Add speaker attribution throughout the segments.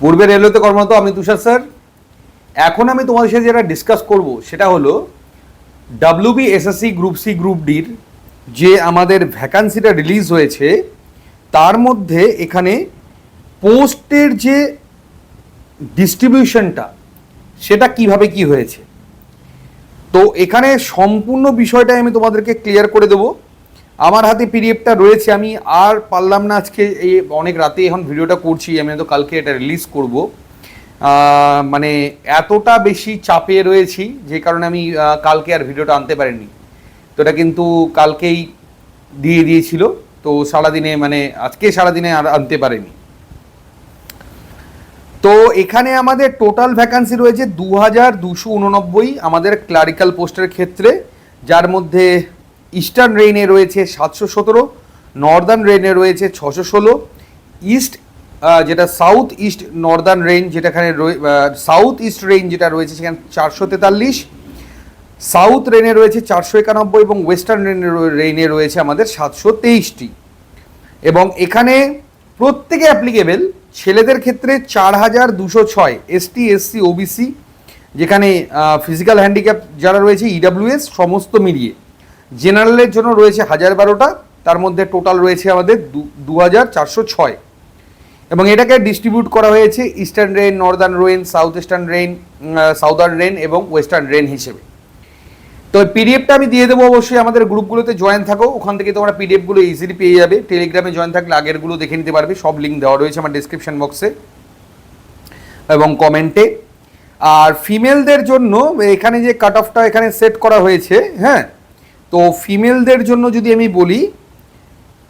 Speaker 1: পূর্বে রেলওয়েতে কর্মরত আমি তুষার স্যার। এখন আমি তোমাদের সাথে যেটা ডিসকাস করব, সেটা হলো WB SSC group C group ডির যে আমাদের ভ্যাকান্সিটা রিলিজ হয়েছে, তার মধ্যে এখানে পোস্টের যে ডিস্ট্রিবিউশনটা সেটা কীভাবে কি হয়েছে? তো এখানে সম্পূর্ণ বিষয়টাই আমি তোমাদেরকে ক্লিয়ার করে দেবো। আমার হাতে পিডিএফটা রয়েছে, আমি আর পারলাম না আজকে এই অনেক রাতে এখন ভিডিওটা করছি, আমি তো কালকে এটা রিলিজ করব। মানে এতটা বেশি চাপে রয়েছি যে কারণে আমি কালকে আর ভিডিওটা আনতে পারিনি। তো এটা কিন্তু কালকেই দিয়ে দিয়েছিল, তো সারাদিনে মানে আজকে সারাদিনে আর আনতে পারেনি। তো এখানে আমাদের টোটাল ভ্যাকান্সি রয়েছে দু হাজার দুশো উননব্বই, আমাদের ক্লারিক্যাল পোস্টের ক্ষেত্রে, যার মধ্যে ইস্টার্ন রেইনে রয়েছে সাতশো সতেরো, নর্দার্ন রেইনে রয়েছে ছশো ষোলো, ইস্ট যেটা সাউথ ইস্ট নর্দার্ন রেঞ্জ যেটা এখানে সাউথ ইস্ট রেঞ্জ যেটা রয়েছে সেখানে চারশো তেতাল্লিশ, সাউথ রেনে রয়েছে চারশো একানব্বই এবং ওয়েস্টার্ন রেনে রেইনে রয়েছে আমাদের সাতশো তেইশটি। এবং এখানে প্রত্যেকে অ্যাপ্লিকেবেল ছেলেদের ক্ষেত্রে চার হাজার দুশো ছয় এসটি এসসি ওবিসি যেখানে ফিজিক্যাল হ্যান্ডিক্যাপ যারা রয়েছে ইডাব্লিউএস সমস্ত মিলিয়ে। জেনারেলের জন্য রয়েছে হাজার বারোটা, তার মধ্যে টোটাল রয়েছে আমাদের দু হাজার চারশো ছয়। এবং এটাকে ডিস্ট্রিবিউট করা হয়েছে eastern region, northern region, south eastern region southern region এবং ওয়েস্টার্ন রেন হিসেবে। তো পিডিএফটা আমি দিয়ে দেবো অবশ্যই আমাদের গ্রুপগুলোতে জয়েন থাকো, ওখান থেকে তোমরা পিডিএফগুলো ইজিলি পেয়ে যাবে। টেলিগ্রামে জয়েন থাকলে আগেরগুলো দেখে নিতে পারবে, সব লিঙ্ক দেওয়া রয়েছে আমার ডিসক্রিপশন বক্সে এবং কমেন্টে আর ফিমেলদের জন্য এখানে যে কাট অফটা এখানে সেট করা হয়েছে হ্যাঁ তো ফিমেলদের জন্য যদি আমি বলি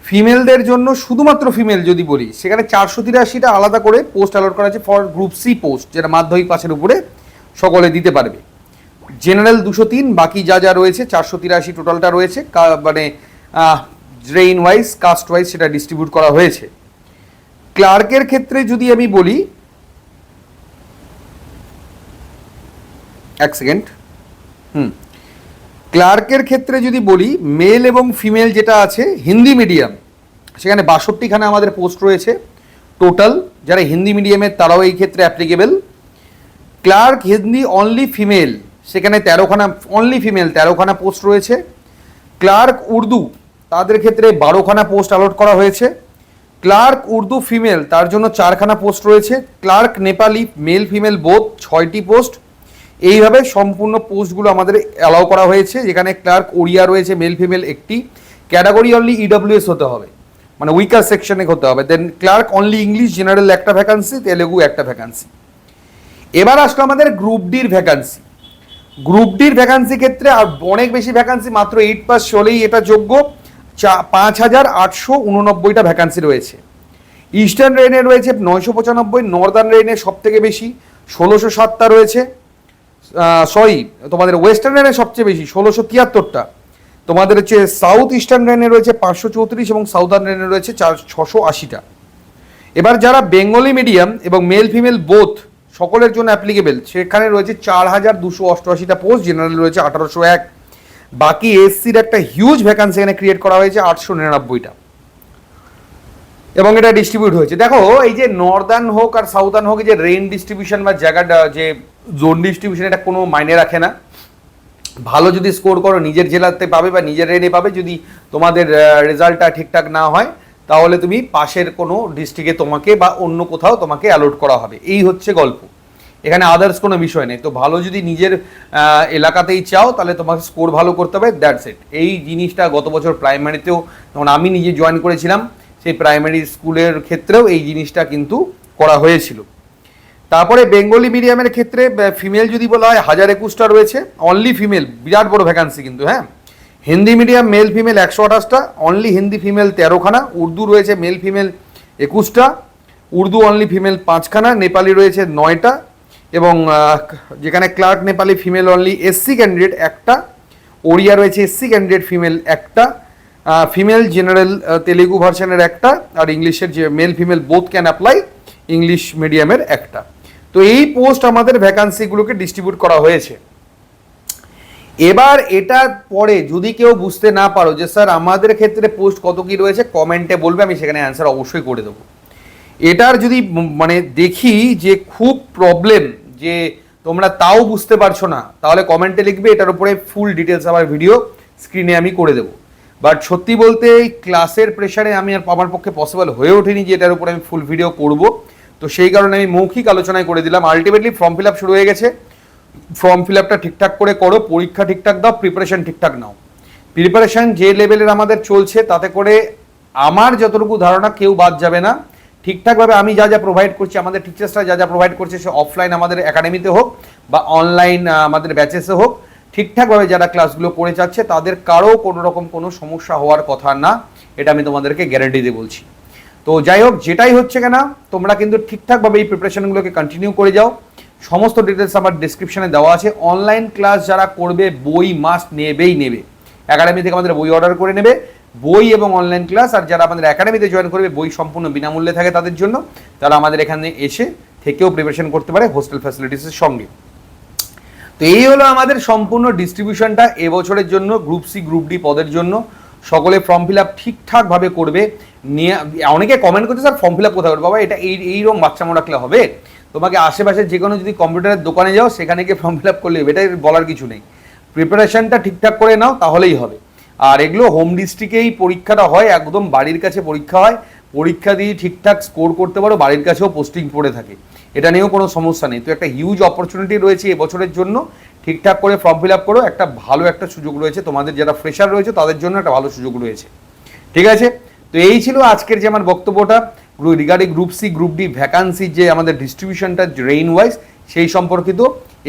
Speaker 1: ফিমেলদের জন্য শুধুমাত্র ফিমেল যদি বলি, সেখানে চারশো তিরাশিটা আলাদা করে পোস্ট অ্যালট করা আছে ফর গ্রুপ সি পোস্ট যেটা মাধ্যমিক পাশের উপরে সকলে দিতে পারবে। জেনারেল দুশো তিন, বাকি যা যা রয়েছে, চারশো তিরাশি টোটালটা রয়েছে মানে ড্রেইন ওয়াইজ কাস্ট ওয়াইজ সেটা ডিস্ট্রিবিউট করা হয়েছে। ক্লার্কের ক্ষেত্রে যদি আমি বলি, এক সেকেন্ড হুম ক্লার্কের ক্ষেত্রে যদি বলি, মেল এবং ফিমেল যেটা আছে, হিন্দি মিডিয়াম। সেখানে বাষট্টিখানে আমাদের পোস্ট রয়েছে। টোটাল যারা হিন্দি মিডিয়ামের তারাও এই ক্ষেত্রে applicable clerk Hindi only female, সেখানে তেরোখানা অনলি ফিমেল তেরোখানা পোস্ট রয়েছে। ক্লার্ক উর্দু, তাদের ক্ষেত্রে বারোখানা পোস্ট অ্যালট করা হয়েছে। ক্লার্ক উর্দু ফিমেল, তার জন্য চারখানা পোস্ট রয়েছে। ক্লার্ক নেপালি, মেল ফিমেল বোধ ছয়টি পোস্ট। এইভাবে সম্পূর্ণ পোস্টগুলো আমাদের অ্যালাউ করা হয়েছে। যেখানে ক্লার্ক ওড়িয়া রয়েছে মেল ফিমেল একটি। ক্যাটাগরি অনলি ইডব্লিউএস হতে হবে। মানে উইকার সেকশনে হতে হবে। Then clerk only English general একটা ভ্যাকান্সি তেলেগু একটা ভ্যাকান্সি এবার আসলো আমাদের গ্রুপ ডির ভ্যাকান্সি গ্রুপ ডির ভ্যাকান্সি ক্ষেত্রে আর অনেক বেশি ভ্যাকান্সি মাত্র এইট পাস হলেই এটা যোগ্য। চা, পাঁচ হাজার আটশো উননব্বইটা ভ্যাকান্সি রয়েছে। ইস্টার্ন রেনে রয়েছে নয়শো পঁচানব্বই নর্দার্ন রেনে সব থেকে বেশি, ষোলোশো সাতটা রয়েছে। সরি, তোমাদের ওয়েস্টার্ন রেনে সবচেয়ে বেশি, ষোলোশো তিয়াত্তরটা। তোমাদের হচ্ছে সাউথ ইস্টার্ন রেনে রয়েছে পাঁচশো চৌত্রিশ এবং সাউদার্ন রেনে রয়েছে চার, ছশো আশিটা। এবার যারা বেঙ্গলি মিডিয়াম এবং মেল ফিমেল বোথ সকলের জন্য অ্যাপ্লিকেবেল সেখানে রয়েছে চার হাজার দুশো অষ্টআশিটা পোস্ট জেনারেল রয়েছে আঠারোশো এক। বাকি এসসির একটা হিউজ ভ্যাকান্সি এখানে ক্রিয়েট করা হয়েছে আটশো নিরানব্বইটা। এবং এটা ডিস্ট্রিবিউট হয়েছে। দেখো, এই যে নর্দার্ন হোক আর সাউদার্ন হোক যে রেইন ডিস্ট্রিবিউশন বা জায়গাটা যে জোন ডিস্ট্রিবিউশন এটা কোনো মাইনে রাখে না। ভালো যদি স্কোর করো, নিজের জেলাতে পাবে বা নিজের রেনে পাবে, যদি তোমাদের রেজাল্টটা ঠিকঠাক না হয়, তাহলে তুমি পাশের কোনো ডিস্ট্রিক্টে তোমাকে বা অন্য কোথাও তোমাকে অ্যালোট করা হবে। এই হচ্ছে গল্প। এখানে আদার্স কোনো বিষয় নেই। তো ভালো যদি নিজের এলাকাতেই চাও, তাহলে তোমাকে স্কোর ভালো করতে হবে দ্যাটস ইট এই জিনিসটা গত বছর প্রাইমারিতেও যখন আমি নিজে জয়েন করেছিলাম, সেই প্রাইমারি স্কুলের ক্ষেত্রেও এই জিনিসটা কিন্তু করা হয়েছিল। তারপরে বেঙ্গলি মিডিয়ামের ক্ষেত্রে ফিমেল যদি বলা হয়, হাজার একুশটা রয়েছে অনলি ফিমেল বিরাট বড় ভ্যাকান্সি কিন্তু হ্যাঁ? হিন্দি মিডিয়াম মেল ফিমেল একশো আঠাশটা অনলি হিন্দি ফিমেল তেরোখানা, উর্দু রয়েছে মেল ফিমেল একুশটা, উর্দু অনলি ফিমেল পাঁচখানা, নেপালি রয়েছে নয়টা, এবং যেখানে clerk Nepali female only SC candidate একটা, ওড়িয়া রয়েছে এসসি ক্যান্ডিডেট ফিমেল একটা ফিমেল জেনারেল তেলেগু ভার্সনের একটা, আর ইংলিশের যে male female both can apply English মিডিয়ামের একটা। তো এই পোস্ট আমাদের ভ্যাকান্সিগুলোকে ডিস্ট্রিবিউট করা হয়েছে। এবার এটার পরে যদি কেউ বুঝতে না পারো যে, স্যার, আমাদের ক্ষেত্রে পোস্ট কত কি রয়েছে কমেন্টে বলবে, আমি সেখানে অ্যান্সার অবশ্যই করে দেবো। এটার যদি মানে দেখি যে খুব প্রবলেম যে, তোমরা তাও বুঝতে পারছ না, তাহলে কমেন্টে লিখবে, এটার উপরে ফুল ডিটেলস আমার ভিডিও স্ক্রিনে আমি করে দেবো। বাট সত্যি বলতে এই ক্লাসের প্রেশারে আমি আর আমার পক্ষে পসিবল হয়ে ওঠেনি যে, এটার উপরে আমি ফুল ভিডিও করব। তো সেই কারণে আমি মৌখিক আলোচনায় করে দিলাম। আলটিমেটলি ফর্ম ফিল শুরু হয়ে গেছে। ফর্ম ফিল আপটা ঠিকঠাক করে করো, পরীক্ষা ঠিকঠাক দাও প্রিপারেশন ঠিকঠাক নাও। প্রিপারেশন যে লেভেলের আমাদের চলছে, তাতে করে আমার যতটুকু ধারণা, কেউ বাদ যাবে না। ঠিকঠাকভাবে আমি যা যা প্রোভাইড করছি, আমাদের টিচার্সরা যা যা প্রোভাইড করছে, সে অফলাইন আমাদের একাডেমিতে হোক বা অনলাইন আমাদের ব্যাচেসে হোক, ঠিকঠাকভাবে যারা ক্লাসগুলো করে যাচ্ছে, তাদের কারও কোনো রকম কোনো সমস্যা হওয়ার কথা না। এটা আমি তোমাদেরকে গ্যারেন্টি দিয়ে বলছি। তো যাই হোক যেটাই হচ্ছে কেনা, তোমরা কিন্তু ঠিকঠাকভাবে এই প্রিপারেশনগুলোকে কন্টিনিউ করে যাও। সমস্ত ডিটেলস আমার ডিসক্রিপশনে দেওয়া আছে। অনলাইন ক্লাস যারা করবে, বই মাস্ট নেবেই নেবে। একাডেমি থেকে আমাদের বই অর্ডার করে নেবে। বই এবং অনলাইন ক্লাস আর যারা আমাদের একাডেমিতে জয়েন করবে, বই সম্পূর্ণ বিনামূল্যে থাকে তাদের জন্য। তারা আমাদের এখানে এসে থেকেও প্রিপারেশন করতে পারে হোস্টেল ফ্যাসিলিটিসের সঙ্গে। তো এই হলো আমাদের সম্পূর্ণ ডিস্ট্রিবিউশনটা এবছরের জন্য গ্রুপ সি গ্রুপ ডি পদের জন্য। সকলে ফর্ম ফিল আপ ঠিকঠাকভাবে করবে। নিয়ে, অনেকে কমেন্ট করছে, স্যার ফর্ম ফিল আপ কোথায় করবে? বাবা, এটা এই এইরকম বাচ্চা মনে রাখলে হবে। তোমাকে আশেপাশে যে কোনো যদি কম্পিউটারের দোকানে যাও, সেখানে গিয়ে ফর্ম ফিল আপ করলে এটাই বলার কিছু নেই। প্রিপারেশনটা ঠিকঠাক করে নাও, তাহলেই হবে। আর এগুলো হোম ডিস্ট্রিক্টেই পরীক্ষাটা হয়, একদম বাড়ির কাছে পরীক্ষা হয়। পরীক্ষা দিয়ে ঠিকঠাক স্কোর করতে পারো, বাড়ির কাছেও পোস্টিং পড়ে থাকে। এটা নিয়েও কোনো সমস্যা নেই। তো একটা হিউজ অপরচুনিটি রয়েছে এবছরের জন্য। ঠিকঠাক করে ফর্ম ফিল আপ করো, একটা ভালো একটা সুযোগ রয়েছে। তোমাদের যারা ফ্রেশার রয়েছে, তাদের জন্য একটা ভালো সুযোগ রয়েছে। ঠিক আছে? তো এই ছিল আজকের যে আমার বক্তব্যটা regarding group C group D vacancy যে আমাদের ডিস্ট্রিবিউশনটা রেইন ওয়াইজ সেই সম্পর্কিত।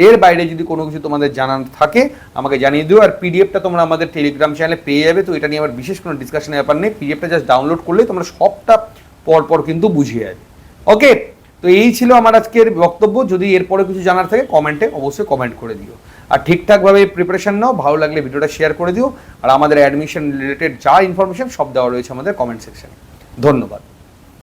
Speaker 1: এর বাইরে যদি কোনো কিছু তোমাদের জানান থাকে, আমাকে জানিয়ে দিও। আর পিডিএফটা তোমরা আমাদের টেলিগ্রাম চ্যানেলে পেয়ে যাবে। তো এটা নিয়ে আমার বিশেষ কোনো ডিসকাশনের ব্যাপার নেই। পিডিএফটা জাস্ট ডাউনলোড করলে তোমরা সবটা পর পর কিন্তু বুঝিয়ে যাবে। ওকে তো এই ছিল আমার আজকের বক্তব্য। যদি এরপরে কিছু জানার থাকে কমেন্টে অবশ্যই কমেন্ট করে দিও। আর ঠিকঠাকভাবে প্রিপারেশান নাও, ভালো লাগলে ভিডিওটা শেয়ার করে দিও। আর আমাদের অ্যাডমিশন রিলেটেড যা ইনফরমেশন সব দেওয়া রয়েছে আমাদের কমেন্ট সেকশানে ধন্যবাদ।